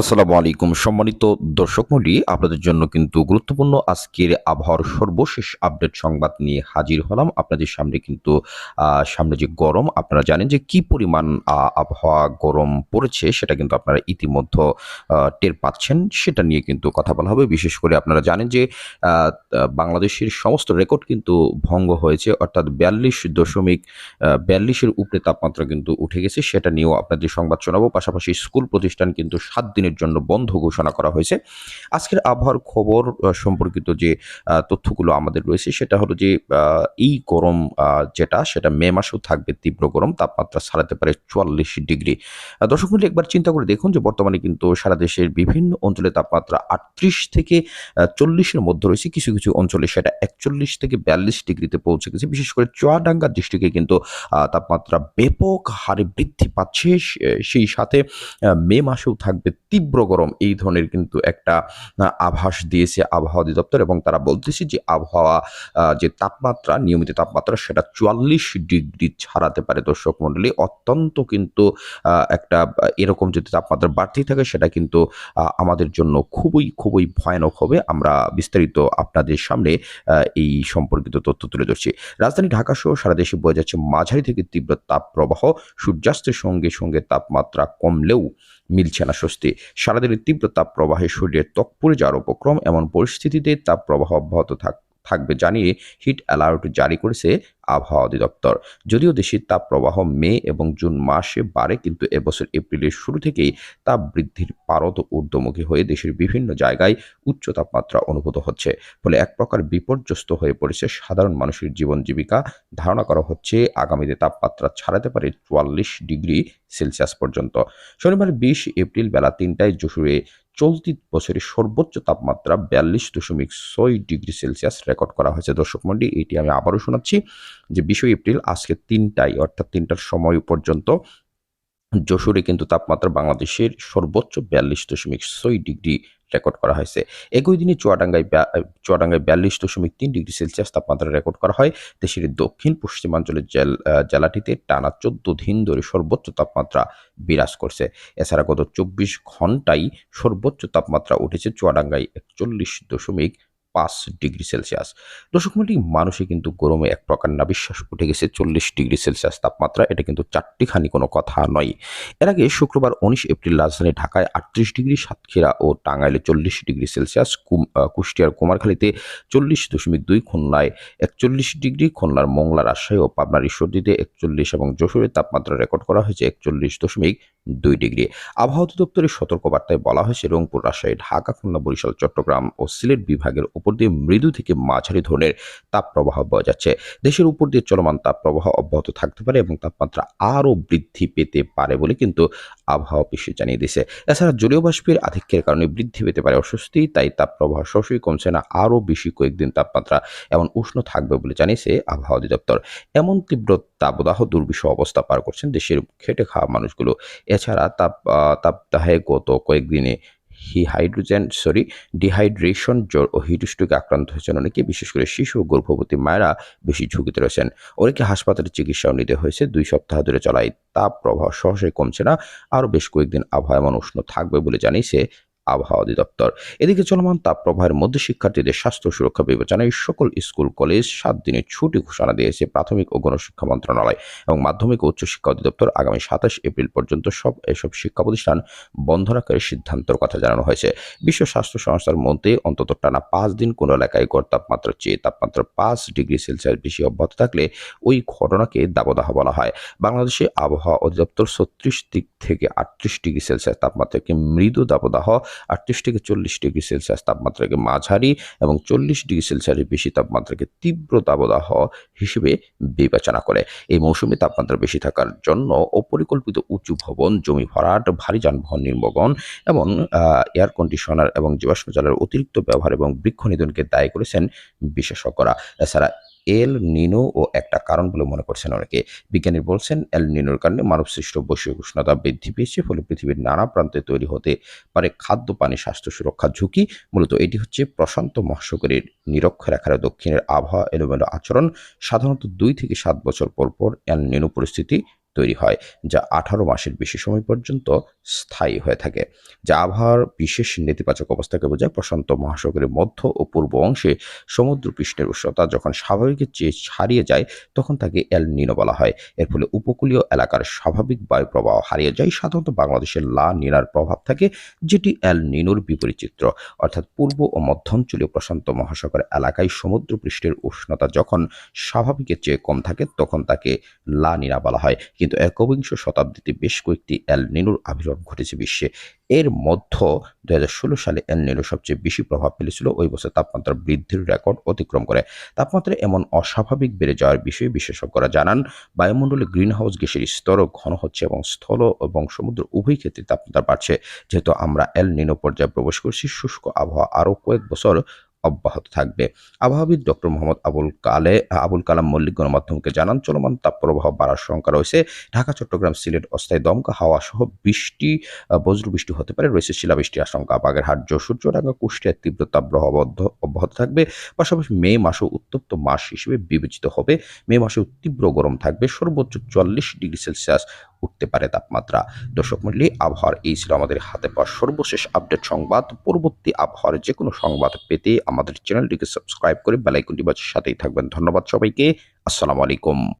আসসালামু আলাইকুম। সম্মানিত দর্শক মন্ডলী আপনাদের জন্য কিন্তু গুরুত্বপূর্ণ আজকের আবহাওয়ার সর্বশেষ আপডেট সংবাদ নিয়ে হাজির হলাম। আপনাদের সামনে কিন্তু সামনে যে গরম, আপনারা জানেন যে কি পরিমাণ আবহাওয়া গরম পড়েছে সেটা কিন্তু আপনারা ইতিমধ্যে টের পাচ্ছেন। সেটা নিয়ে কিন্তু কথা বলা হবে। বিশেষ করে আপনারা জানেন যে বাংলাদেশের সমস্ত রেকর্ড কিন্তু ভঙ্গ হয়েছে। অর্থাৎ বিয়াল্লিশ দশমিক বিয়াল্লিশের উপরে তাপমাত্রা কিন্তু উঠে গেছে। সেটা নিয়েও আপনাদের সংবাদ শোনাবো। পাশাপাশি স্কুল প্রতিষ্ঠান কিন্তু সাত দিনের জন্য বন্ধ ঘোষণা করা হয়েছে। আজকের আবহাওয়ার খবর সম্পর্কিত যে তথ্যগুলো আমাদের রয়েছে সেটা হলো যে এই গরম যেটা সেটা মে মাসেও থাকবে তীব্র গরম, তাপমাত্রা ছাড়াতে পারে চুয়াল্লিশ ডিগ্রি। দর্শক মণ্ডলী একবার চিন্তা করে দেখুন যে বর্তমানে কিন্তু সারা দেশের বিভিন্ন অঞ্চলে তাপমাত্রা আটত্রিশ থেকে চল্লিশের মধ্যে রয়েছে। কিছু কিছু অঞ্চলে সেটা একচল্লিশ থেকে বিয়াল্লিশ ডিগ্রিতে পৌঁছে গেছে। বিশেষ করে চুয়াডাঙ্গা ডিস্ট্রিক্টে কিন্তু তাপমাত্রা ব্যাপক হারে বৃদ্ধি পাচ্ছে। সেই সাথে মে মাসেও থাকবে তীব্র গরম এই ধরনের কিন্তু একটা আভাস দিয়েছে আবহাওয়া অধিদপ্তর এবং তারা বলতেছে যে আবহাওয়া যে তাপমাত্রা, নিয়মিত তাপমাত্রা সেটা চুয়াল্লিশ ডিগ্রি ছাড়াতে পারে দর্শক মণ্ডলী অত্যন্ত কিন্তু একটা এরকম যদি তাপমাত্রা বাড়তেই থাকে সেটা কিন্তু আমাদের জন্য খুবই খুবই ভয়ানক হবে। আমরা বিস্তারিত আপনাদের সামনে এই সম্পর্কিত তথ্য তুলে ধরছি। রাজধানী ঢাকা সহ সারা দেশে বয়ে যাচ্ছে মাঝারি থেকে তীব্র তাপ প্রবাহ সূর্যাস্তের সঙ্গে সঙ্গে তাপমাত্রা কমলেও মিলছে না স্বস্তি। সারাদিনের তীব্র তাপ প্রবাহে শরীরের ত্বক পড়ে যাওয়ার উপক্রম, এমন পরিস্থিতিতে তাপ প্রবাহ অব্যাহত থাক থাকবে জানিয়ে হিট অ্যালার্ট জারি করেছে আবহাওয়া অধিদপ্তর। যদিও দেশের তাপ প্রবাহ মে এবং জুন মাসে বাড়ে, কিন্তু এবছর এপ্রিলের শুরু থেকেই তাপ বৃদ্ধির পারদ ঊর্ধ্বমুখী হয়ে দেশের বিভিন্ন জায়গায় উচ্চ তাপমাত্রা অনুভূত হচ্ছে। ফলে এক প্রকার বিপর্যস্ত হয়ে পড়েছে সাধারণ মানুষের জীবন জীবিকা। ধারণা করা হচ্ছে আগামীতে তাপমাত্রা ছাড়াতে পারে চুয়াল্লিশ ডিগ্রি সেলসিয়াস পর্যন্ত। শনিবার বিশ এপ্রিল বেলা তিনটায় যশোরে চলতি বছরের সর্বোচ্চ তাপমাত্রা বিয়াল্লিশ দশমিক ছয় ডিগ্রি সেলসিয়াস রেকর্ড করা হয়েছে। দর্শক মন্ডলী এটি আমি আবারও শোনাচ্ছি। যে বিশে এপ্রিল আজকে তিনটায় অর্থাৎ তিনটার সময় পর্যন্ত যশোরে কিন্তু তাপমাত্রা বাংলাদেশের সর্বোচ্চ বিয়াল্লিশ দশমিক ছয় ডিগ্রি রেকর্ড করা হয়েছে। একই দিনে চুয়াডাঙ্গায় চুয়াডাঙ্গায় বিয়াল্লিশ দশমিক তিন ডিগ্রি সেলসিয়াস তাপমাত্রা রেকর্ড করা হয়। দেশের দক্ষিণ পশ্চিমাঞ্চলের জেল জেলাটিতে টানা চোদ্দ দিন ধরে সর্বোচ্চ তাপমাত্রা বিরাজ করছে। এছাড়া গত চব্বিশ ঘন্টায় সর্বোচ্চ তাপমাত্রা উঠেছে চুয়াডাঙ্গায় একচল্লিশ দশমিক পাঁচ ডিগ্রি সেলসিয়াস। দর্শক মন্ডলী, মানুষে কিন্তু গরমে এক প্রকার না বিশ্বাস উঠে গেছে, চল্লিশ ডিগ্রি সেলসিয়াস তাপমাত্রা, এটা কিন্তু চারটিখানি কোনো কথা নয়। এর আগে শুক্রবার উনিশ এপ্রিল রাজধানী ঢাকায় আটত্রিশ ডিগ্রি, সাতক্ষীরা ও টাঙ্গাইলে চল্লিশ ডিগ্রি সেলসিয়াস কুষ্টিয়ার কুমারখালীতে চল্লিশ দশমিক দুই, খুলনায় একচল্লিশ ডিগ্রি, খুলনার মোংলা, রাজশাহী ও পাবনার ঈশ্বরদীতে একচল্লিশ এবং যশোরের তাপমাত্রা রেকর্ড করা হয়েছে একচল্লিশ দশমিক দুই ডিগ্রি। আবহাওয়া অধিদপ্তরের সতর্কবার্তায় বলা হয়েছে, রংপুর, রাজশাহী, ঢাকা, খুলনা, বরিশাল, চট্টগ্রাম ও সিলেট বিভাগের উপর দিয়ে মৃদু থেকে মাঝারি ধরনের তাপপ্রবাহ বয়ে যাচ্ছে। দেশের উপর দিয়ে চলমান তাপপ্রবাহ অব্যাহত থাকতে পারে এবং তাপমাত্রা আরও বৃদ্ধি পেতে পারে বলে কিন্তু আবহাওয়া অফিসে জানিয়ে দিয়েছে। এছাড়া জলীয় বাষ্পের আধিক্যের কারণে বৃদ্ধি পেতে পারে অস্বস্তি, তাই তাপপ্রবাহ সরাসরি কমছে না, আরও বেশি কয়েকদিন তাপমাত্রা এমন উষ্ণ থাকবে বলে জানিয়েছে আবহাওয়া অধিদপ্তর। এমন তীব্র তাপদাহ দুর্বিষহ অবস্থা পার করছেন দেশের খেটে খাওয়া মানুষগুলো। এছাড়া তাপ তাপদাহে গত কয়েকদিনে হি হাইড্রোজেন, সরি, ডিহাইড্রেশন জ্বর ও হিটস্ট্রোকে আক্রান্ত হয়েছেন অনেকে, বিশেষ করে শিশু ও গর্ভবতী মায়েরা বেশি ঝুঁকিতে রয়েছেন। অনেকে হাসপাতালে চিকিৎসাও নিতে হয়েছে, দুই সপ্তাহ ধরে চলায়। তাপ প্রবাহ সহসে কমছে না, আরও বেশ কয়েকদিন আবহাওয়া এমন উষ্ণ থাকবে বলে জানিয়েছে আবহাওয়া অধিদপ্তর। এদিকে চলমান তাপ প্রবাহের মধ্যে শিক্ষার্থীদের স্বাস্থ্য সুরক্ষা বিবেচনায় সকল স্কুল, কলেজ সাত দিনের ছুটি ঘোষণা দিয়েছে প্রাথমিক ও গণশিক্ষা মন্ত্রণালয় এবং মাধ্যমিক ও উচ্চশিক্ষা অধিদপ্তর আগামী সাতাশ এপ্রিল পর্যন্ত সব এসব শিক্ষা প্রতিষ্ঠান বন্ধ রাখার সিদ্ধান্তের কথা জানানো হয়েছে। বিশ্ব স্বাস্থ্য সংস্থার মধ্যে অন্তত টানা পাঁচ দিন কোনো এলাকায় গড় তাপমাত্রার চেয়ে তাপমাত্রা পাঁচ ডিগ্রি সেলসিয়াস বেশি অব্যাহত থাকলে ওই ঘটনাকে দাবদাহ বলা হয়। বাংলাদেশে আবহাওয়া অধিদপ্তর ছত্রিশ দিক থেকে আটত্রিশ ডিগ্রি সেলসিয়াস তাপমাত্রাকে মৃদু দাবদাহ আটত্রিশ থেকে চল্লিশ ডিগ্রি সেলসিয়াস তাপমাত্রাকে মাঝারি এবং চল্লিশ ডিগ্রি সেলসিয়াসের বেশি তাপমাত্রাকে তীব্র দাবদাহ হিসেবে বিবেচনা করে। এই মৌসুমে তাপমাত্রা বেশি থাকার জন্য অপরিকল্পিত উঁচু ভবন, জমি ভরাট, ভারী যানবাহন নির্মগন এবং এয়ার কন্ডিশনার এবং জীবাশ্ম জ্বালার অতিরিক্ত ব্যবহার এবং বৃক্ষ নিধনকে দায়ী করেছেন বিশেষজ্ঞরা। এছাড়া এল নিনো ও একটা কারণ বলে মনে করছেন অনেকে। বিজ্ঞানী বলছেন, এল নিনোর কারণে মানবসৃষ্ট বৈশ্বিক উষ্ণতা বৃদ্ধি পেয়েছে, ফলে পৃথিবীর নানা প্রান্তে তৈরি হতে পারে খাদ্য, পানি, স্বাস্থ্য সুরক্ষা ঝুঁকি। মূলত এটি হচ্ছে প্রশান্ত মহাসাগরের নিরক্ষরেখার দক্ষিণের আবহাওয়া এলোমেলো আচরণ। সাধারণত দুই থেকে সাত বছর পর পর এল নিনো পরিস্থিতি তৈরি হয়, যা আঠারো মাসের বেশি সময় পর্যন্ত স্থায়ী হয়ে থাকে। যা আবহাওয়ার বিশেষ নেতিবাচক অবস্থাকে বোঝায়, প্রশান্ত মহাসাগরের মধ্য ও পূর্ব অংশে সমুদ্র পৃষ্ঠের উষ্ণতা যখন স্বাভাবিকের চেয়ে ছাড়িয়ে যায়, তখন তাকে এল নিনো বলা হয়। এর ফলে উপকূলীয় এলাকার স্বাভাবিক বায়ু প্রবাহ হারিয়ে যায়। সাধারণত বাংলাদেশের লা নিনার প্রভাব থাকে, যেটি এল নিনোর বিপরীত চিত্র অর্থাৎ পূর্ব ও মধ্যাঞ্চলীয় প্রশান্ত মহাসাগর এলাকায় সমুদ্র পৃষ্ঠের উষ্ণতা যখন স্বাভাবিকের চেয়ে কম থাকে, তখন তাকে লা নিনা বলা হয়। কিন্তু একবিংশ শতাব্দীতে বেশ কয়েকটি এল নিনোর আবির্ভাব ঘটেছে বিশ্বে। এর মধ্য দুহাজার ষোলো সালে এল নিনো সবচেয়ে বেশি প্রভাব ফেলেছিল, ওই বছর তাপমাত্রা বৃদ্ধির রেকর্ড অতিক্রম করে। তাপমাত্রা এমন অস্বাভাবিক বেড়ে যাওয়ার বিষয়ে বিশেষজ্ঞরা জানান, বায়ুমণ্ডলে গ্রিনহাউস গ্যাসের স্তরও ঘন হচ্ছে এবং স্থল এবং সমুদ্র উভয় ক্ষেত্রে তাপমাত্রা বাড়ছে। যেহেতু আমরা এল নিনো পর্যায়ে প্রবেশ করছি, শুষ্ক আবহাওয়া আরও কয়েক বছর অব্যাহত থাকবে। আবহাওয়াবিদ ডক্টর মোহাম্মদ আবুল কালে, আবুল কালাম মল্লিক গণমাধ্যমকে জানান, চলমান তাপপ্রবাহ বাড়ার শঙ্কা রয়েছে। ঢাকা, চট্টগ্রাম, সিলেট, অস্থায়ী দমকা হাওয়া সহ বৃষ্টি বজ্রবৃষ্টি হতে পারে। রয়েছে শিলাবৃষ্টির আশঙ্কা। বাগেরহাট, যশোর চুয়াডাঙ্গা কুষ্টিয়ার তীব্র তাপপ্রবাহ অব্যাহত- থাকবে। পাশাপাশি মে মাসও উত্তপ্ত মাস হিসেবে বিবেচিত হবে। মে মাসে তীব্র গরম থাকবে। সর্বোচ্চ চুয়াল্লিশ ডিগ্রি সেলসিয়াস উঠতে পারে তাপমাত্রা। দর্শক মন্ডলী আবহাওয়ার এই ছিল আমাদের হাতে পাওয়া সর্বশেষ আপডেট সংবাদ। পরবর্তী আবহাওয়ার যে কোনো সংবাদ পেতে আমাদের চ্যানেলটিকে সাবস্ক্রাইব করে বেলাইকনটি বাজার সাথেই থাকবেন। ধন্যবাদ সবাইকে। আসসালামু আলাইকুম।